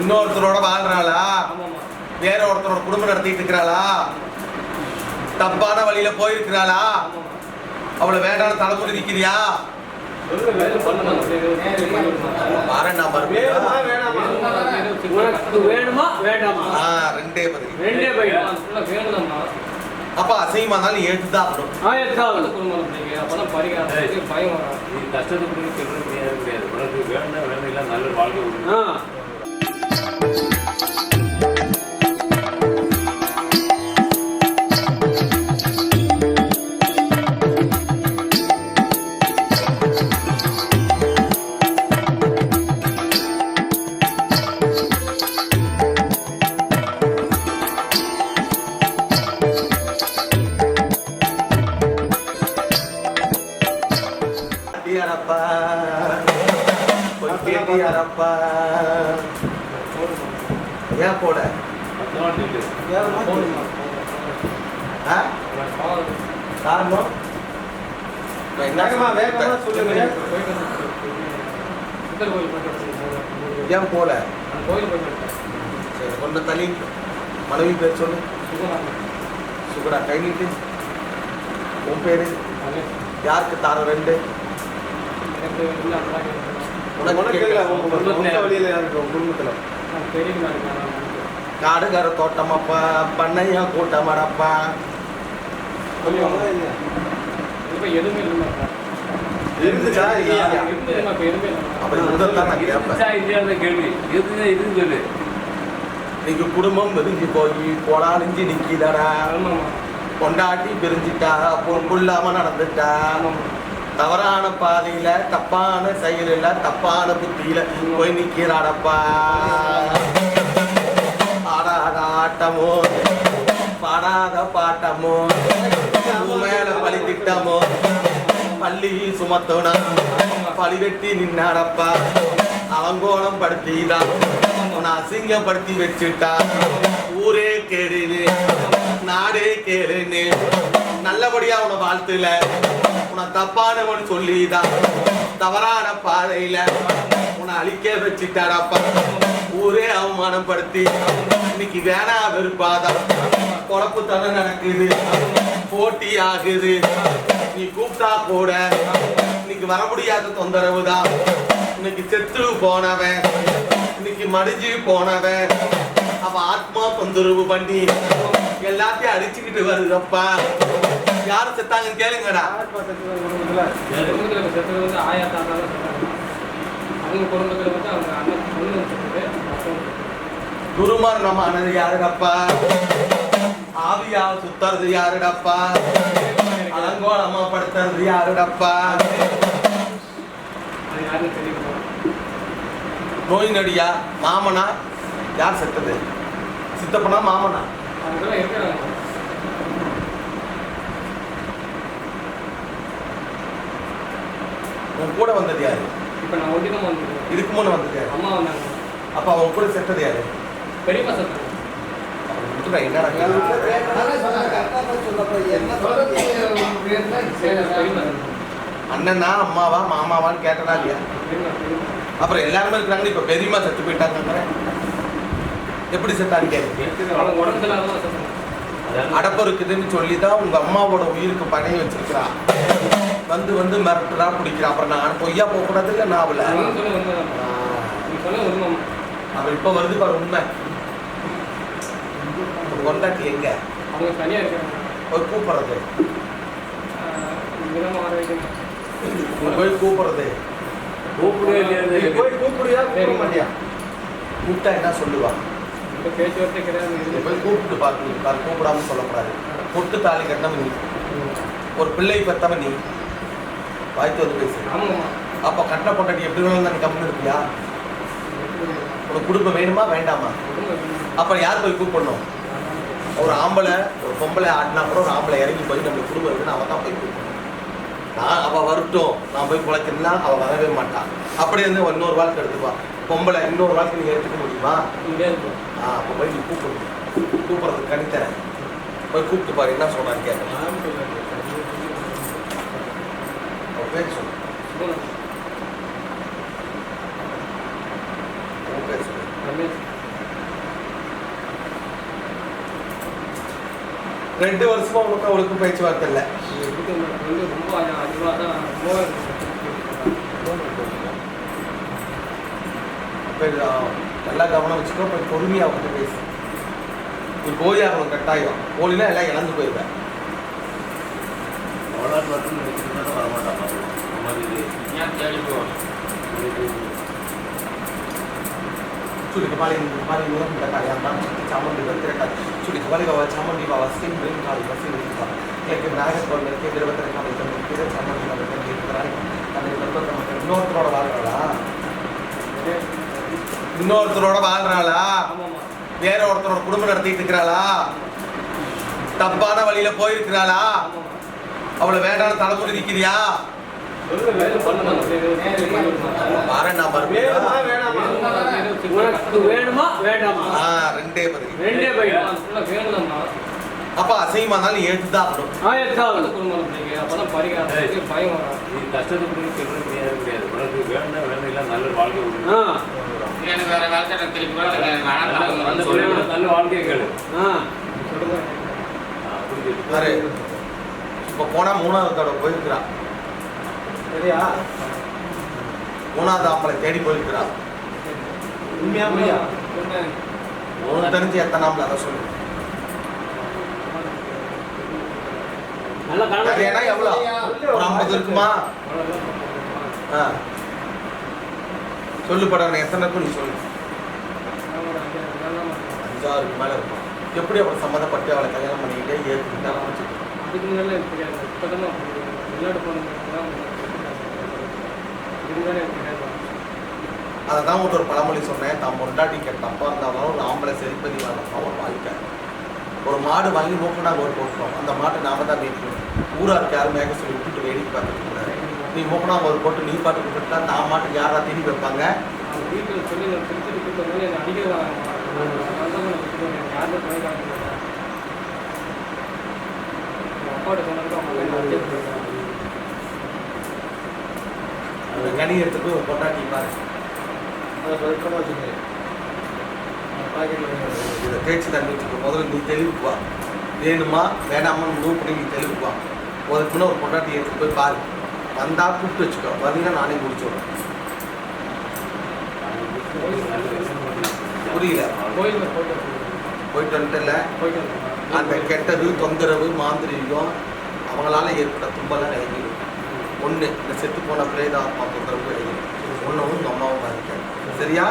இன்னொருத்தரோட வாழ்றாளா? வேற ஒருத்தரோட குடும்பம் நடத்திட்டு இருக்கிறாளா? தப்பான வழியில போயிருக்கிறாளா? அவளை வேண்டாம் தலைமுறை நிக்கிறியா? வேலை பண்ணணும் பாரண்டா வேணுமா வேணாமா? உனக்கு வேணுமா போய் ஏன் போட காரணம்? நான் என்ன சொல்லுங்க. கோயில் ஏன் போல? அந்த கோயில் சரி கொண்ட தனி. மனைவி பேர் சொல்லு. சுகடா கை நீட்டு. உன் பேரு? யாருக்கு தாரம் ரெண்டு? காடுகார தோட்டமப்பா பண்ணையா கூட்டமாடப்பா. எதுவுமே இல்லைமா இருந்துச்சா இல்லையா? இருந்துமா இப்போ எதுவுமே இல்லை அப்படி முதல்தான் நான் கேட்பேன் இருந்துச்சா இல்லையான்னு கேள்வி. இருக்குதா இதுன்னு சொல்லு. நீங்க குடும்பம் வெறிஞ்சு போய் போடாலிஞ்சு நிக்கிதடா. கொண்டாட்டி பிரிஞ்சிட்டா பொறுப்புள்ளாம நடந்துட்டா. தவறான பாதையில தப்பான செயலில் தப்பான புத்தியில போய் நிற்கிறாடப்பா ஆடாத ஆட்டமோ பாடாத பாட்டமோ மேல பழி திட்டமோ பள்ளி சுமத்தோனா பழி வெட்டி நின்னாடப்பா. அவங்கோணம் படுத்திதான் உன்னை அசிங்கப்படுத்தி வச்சுட்டா. ஊரே கேடுன்னு நாடே கேளுன்னு நல்லபடியா உன்னை வாழ்த்துல. உன தப்பானவன் சொல்லிதான். தவறான பாதையில உன்னை அழிக்க வச்சுட்டாரப்பா. ஊரே அவமானப்படுத்தி. இன்னைக்கு வேணா வெறுப்பாதான் குழப்பு தானே நடக்குது. போட்டி ஆகுது. நீ கூப்பிட்டா கூட இன்னைக்கு வர முடியாத தொந்தரவு தான் இன்னைக்கு செத்து போனவன். இன்னைக்கு மடிஞ்சு போனவன். அவ ஆத்மா தொந்தரவு பண்ணி எல்லாத்தையும் அடிச்சுக்கிட்டு வருதப்பா. யாரு செத்தாங்கன்னு கேளுங்கடா. யார் பார்த்தது குடும்பத்துல குடும்பத்தில் இப்போ வந்து ஆயா தாத்தா செத்தாங்க அவங்க குடும்பத்தில் வந்து அவங்க அண்ணன் பொண்ணு செத்தது அப்புறம் துருமரணம் ஆனது யாருடப்பா? ஆவியா சுத்துறது யாருடப்பா? அலங்கோலமா படுத்துறது யாருடப்பா? அது யாருன்னு தெரியும் நோய் நடியா? மாமனா? யார் செத்தது? சித்தப்பனா மாமனா? அவங்கெல்லாம் இருக்கிறாங்க உன் கூட வந்தது யாரு? இப்போ நான் ஒட்டினமா வந்துருக்கேன் இதுக்கு முன்ன வந்தது யாரு? அம்மா வந்தாங்க. அப்ப அவன் கூட செத்தது யாரு? பெரியப்பா செத்தாங்க என்னடா அண்ணனா அம்மாவா மாமாவான்னு கேட்டனா இல்லையா? அப்புறம் எல்லாருமே இருக்கிறாங்க இப்ப பெரியம்மா செத்து போயிட்டாங்க எப்படி செத்தான்னு அவங்க அதாவது அடப்பு இருக்குதுன்னு சொல்லி தான் உங்க அம்மாவோட உயிருக்கு பணைய வச்சிருக்கிறா. வந்து வந்து மிரட்டுறா பிடிக்கிறா. அப்புறம் நான் பொய்யா போக கூடாது இல்ல நாவல நீங்க சொல்ல உண்மைதான் நீ சொல்ல உண்மை அவ இப்ப வருது பாரு உண்மை. கொண்டாட்டி எங்க? அவங்க தனியாக இருக்கிறாங்க போய் கூப்பிடுறது. போய் கூப்பிடுறது. போய் கூப்பிடுறியா கூப்பிட மாட்டியா? கூப்பிட்டா என்ன சொல்லுவா? இப்போ பேச்சுவார்த்தை கிடையாது. போய் கூப்பிட்டு பாரு நீ பாரு கூப்பிடாம சொல்லக்கூடாது. பொட்டு தாலி கட்டவன் நீ. ஒரு பிள்ளை பெத்தவன் நீ. வாய்த்து வந்து பேசு ஆமாம்மா அப்ப கட்டின பொண்டாட்டி எப்படி வேணும் நீ கம்மி இருப்பியா? உனக்கு குடும்பம் வேணுமா வேண்டாமா? அப்ப யார் போய் கூப்பிடணும்? ஒரு ஆம்பளை ஒரு பொம்பளை ஆடினா கூட ஒரு ஆம்பளை இறங்கி போய் நம்ம குடும்பம் இருக்குன்னு அவன் தான் போய் கூப்பிடணும். நான் அவ வரட்டும். நான் போய் குழைக்கணும்னா அவ வரவே மாட்டான் அப்படி இருந்து இன்னொரு வாழ்க்கை எடுத்துப்பா. பொம்பளை இன்னொரு வாழ்க்கை நீங்க எடுத்துக்க முடியுமா? ஆ அப்போ போய் நீ கூப்பிடு. கூப்பிடுறதுக்கு கணித்தரேன் போய் கூப்பிட்டு பாரு என்ன சொல்றான்னு கேட்கலாம் அவன் பேர் சொல்லு உன் பேர் சொல்லு ரமேஷ் ரெண்டு வருஷமா உனக்கு அவளுக்கு பேச்சுவார்த்தை இல்லை. வந்து நல்லா கவனம் வச்சுக்கோ போய் பொறுமையாக அவங்ககிட்ட பேசு. நீ போய் ஆகணும் கட்டாயம். போலினா எல்லாம் இழந்து போயிருவேன் அவளால் sudah kembali bawa caman di bawah sim bring kali masih di bawah kayak gimana kalau mereka tidak betul kali itu kita caman di bawah kan gitu kan karena itu betul teman இன்னொருத்தரோட வாழ்றாளா இன்னொருத்தரோட வாழ்றாளா ஆமாம்மா வேற ஒருத்தரோட குடும்பம் நடத்திட்டு இருக்கிறாளா தப்பான வழியில போயிருக்கிறாளா ஆமாம்மா அவளை வேண்டாம் தலைமுறை நிக்கிறியா பாரு நான் வேணுமா? வேண்டாமா ஆ ரெண்டே பதில். ரெண்டே வேணும்னா அப்ப அசிங்கமா இருந்தாலும் எடுத்து ஆகணும். ஆயிரத்தாவது குடும்பம் அப்பதான் பரிகாரத்துக்கு பயம் வரும் நீ கஷ்டத்துக்கு சொல்றது கிடையாது கிடையாது உனக்கு வேணும் வேணும் இல்லை நல்ல வாழ்க்கை கொடுக்கணும். ஆ. எனக்கு வேற வேலை எனக்கு திருப்பி வேணாம் நல்ல வாழ்க்கை கேளு ஆ இப்ப போனா மூணாவது தடவை போயிருக்கிறா சரியா? மூணாவது ஆம்பளை தேடி போயிருக்கிறா. உண்மையா? முடியா உனக்கு தெரிஞ்சு அதை சொல்லு. நல்ல அது ஏன்னா எவ்வளவு ஒரு ஐம்பது இருக்குமா? ஆ. சொல்லு படம் எத்தனை இருக்கும் நீ சொல்லு. அஞ்சாறுக்கு மேல இருக்கும். எப்படி அவளை சம்மந்தப்பட்டு அவளை கல்யாணம் பண்ணிக்கிட்டே ஏற்றுக்கிட்டா அதுக்கு முன்னாடி எனக்கு தெரியாது இப்போ தான் வெளிநாடு போனதுக்கு இதுக்கு முன்னாடி எனக்கு தெரியாது அதை தான் உங்கள்கிட்ட ஒரு பழமொழி சொன்னேன். தான் பொண்டாட்டி கெட்ட அப்பா இருந்தாலும் ஒரு ஆம்பளை வரணும் அவன் வாழ்க்கை. ஒரு மாடு வாங்கி மூக்கணாங்க ஒரு போட்டுறோம் அந்த மாட்டை நாம தான் மேய்க்கணும். ஊராருக்கு யாரும் மேய்க்க சொல்லி விட்டுட்டு வேடிக்கை பார்த்துட்டு நீ மூக்கணாங்க ஒரு போட்டு நீ பாட்டுக்கு விட்டுட்டா தான் மாட்டுக்கு யாரா திரும்பி வைப்பாங்க? வீட்டில் சொல்லி அடிக்க அப்பாட்ட சொன்னதுக்கு அவங்க. அந்த கனி எடுத்து போய் ஒரு பொண்டாட்டி பாரு. அதை பழக்கமாக வச்சுக்கோங்க பாக்கெட்டில் இதை தேய்ச்சி தண்ணி வச்சுக்கோ. முதல்ல நீ தெளிவுக்கு வா. வேணுமா? வேணாமான்னு மூவ் பண்ணி நீ தெளிவுக்கு வா. முதல்ல முன்ன ஒரு பொண்டாட்டி எடுத்து போய் பாரு. வந்தா கூப்பிட்டு வச்சுக்கோ. வரீங்கன்னா நானே முடிச்சு விடுறேன் புரியல? கோயிலில் போயிட்டு. போயிட்டு வந்துட்டுல. அந்த கெட்டது தொந்தரவு மாந்திரிகம் அவங்களால ஏற்பட்ட துன்பெல்லாம் விலகிடும் ஒன்று இந்த செத்து போன பிரேத ஆத்மா தொந்தரவு விலகிடும் ஒன்றும் உங்கள் அம்மாவும் இருக்க சரியா?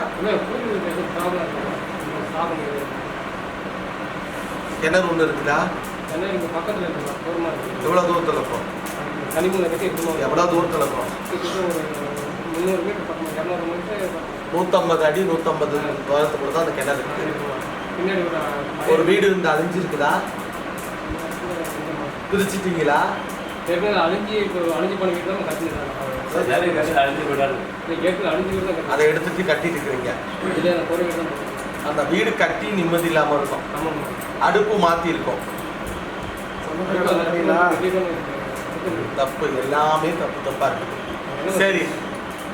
கிணறு ஒன்று இருக்குதா? எவ்வளோ தூரத்தில் இருக்கும்? எவ்வளோ தூரத்தில் இருக்கும்? நூற்றம்பது அடி நூற்றம்பது தூரத்துக்குள்ள தான் அந்த கிணறு இருக்கு. பின்னாடி ஒரு ஒரு வீடு இருந்து அழிஞ்சிருக்குதா? பிரிச்சிட்டீங்களா ஏற்கனவே அழிஞ்சு இப்போ அழிஞ்சு வீட்டு தான் தான் அதை எடுத்துட்டு கட்டிட்டு இருக்கிறீங்க கட்டி இல்லை அந்த வீடு கட்டி நிம்மதி இல்லாமல் இருக்கும். அடுப்பு மாற்றி இருக்கும். தப்பு எல்லாமே தப்பு தப்பா இருக்குது சரி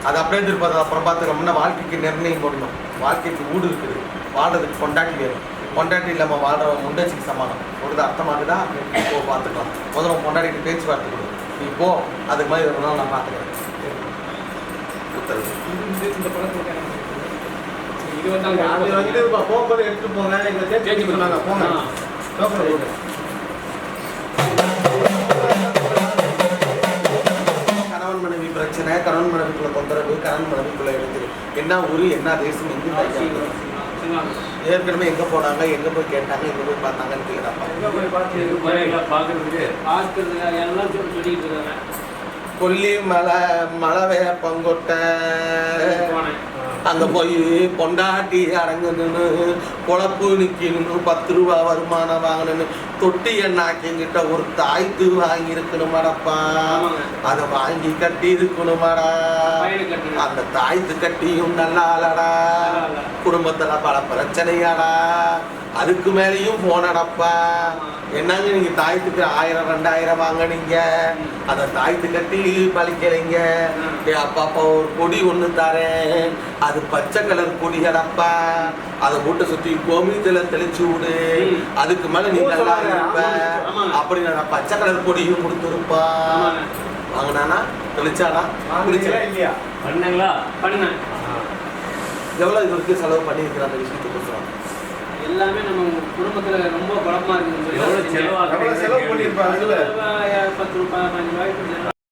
அது அப்படியே திருப்பி அப்புறம் பார்த்துக்கோம்னா வாழ்க்கைக்கு நிர்ணயம் பண்ணணும் வாழ்க்கைக்கு வீடு இருக்குது. வாழ்றதுக்கு கொண்டாட்டி வேணும். கொண்டாட்டி இல்லாமல் வாழ்றவன் முண்டாச்சிக்கு சமானம். ஒரு அர்த்தமாகுதா போ பார்த்துக்கலாம். முதல்ல உன் கொண்டாடிட்டு பேச்சு வார்த்தை கொடு. நீ போ அதுக்கு மாதிரி ஒரு நாள் நான் பார்த்துக்கிறேன். உத்தரவு. இது வந்து போகும்போது எடுத்துட்டு போங்க எங்களை தேர்ச்சி சொன்னாங்க போங்க டோக்கன் போடுங்க கணவன் மனைவி பிரச்சனை கணவன் மனைவிக்குள்ள தொந்தரவு கணவன் மனைவிக்குள்ள எழுந்து என்ன ஊரு என்ன தேசம் எங்க ஏற்கனவே எங்க போனாங்க எங்க போய் கேட்டாங்க எங்க போய் பார்த்தாங்கன்னு கேட்குறாப்பா எங்க போய் பார்த்து பார்க்கறதுக்கு? பார்க்கறது எல்லாம் சொல்லி சொல்லிட்டு இருக்காங்க. கொல்லி மலை மலை பங்கொட்ட. அங்க போய் பொண்டாட்டி அடங்கணுன்னு பொழப்பு நிக்கணும்னு பத்து ரூபா வருமானம் வாங்கணும்னு தொட்டி எண்ணாக்கிங்கிட்ட ஒரு தாய்த்து வாங்கி இருக்கணுமாடப்பா. அதை வாங்கி கட்டி இருக்கணுமாடா அந்த தாய்த்து கட்டியும் நல்லா இல்ல. குடும்பத்துல பல பிரச்சனையாடா. அதுக்கு மேலேயும் போனடப்பா. என்னங்க நீங்க தாயத்துக்கு ஆயிரம் ரெண்டாயிரம் வாங்குனீங்க? அதை தாய்த்து கட்டி பழிக்கிறீங்க. ஏ அப்பா அப்பா ஒரு கொடி ஒன்று தரேன். அது பச்சை கலர் கொடிகளப்பா அதை மூட்டை சுத்தி கோமியத்துல தெளிச்சு விடு. அதுக்கு மேல நீ நல்லா. இருப்ப. அப்படி நான் பச்சை கலர் கொடியும் கொடுத்துருப்பா. வாங்கினானா? தெளிச்சானா? இல்லையா? பண்ணீங்களா? பண்ணேன் எவ்வளவு இது வரைக்கும் செலவு பண்ணியிருக்கிற அந்த விஷயத்துக்கு எல்லாமே நம்ம குடும்பத்துல ரொம்ப குழப்பமா எவ்வளவு எவ்வளவு செலவு ரூபாய், பத்து ரூபாய் பதினஞ்சு ரூபாய்க்கு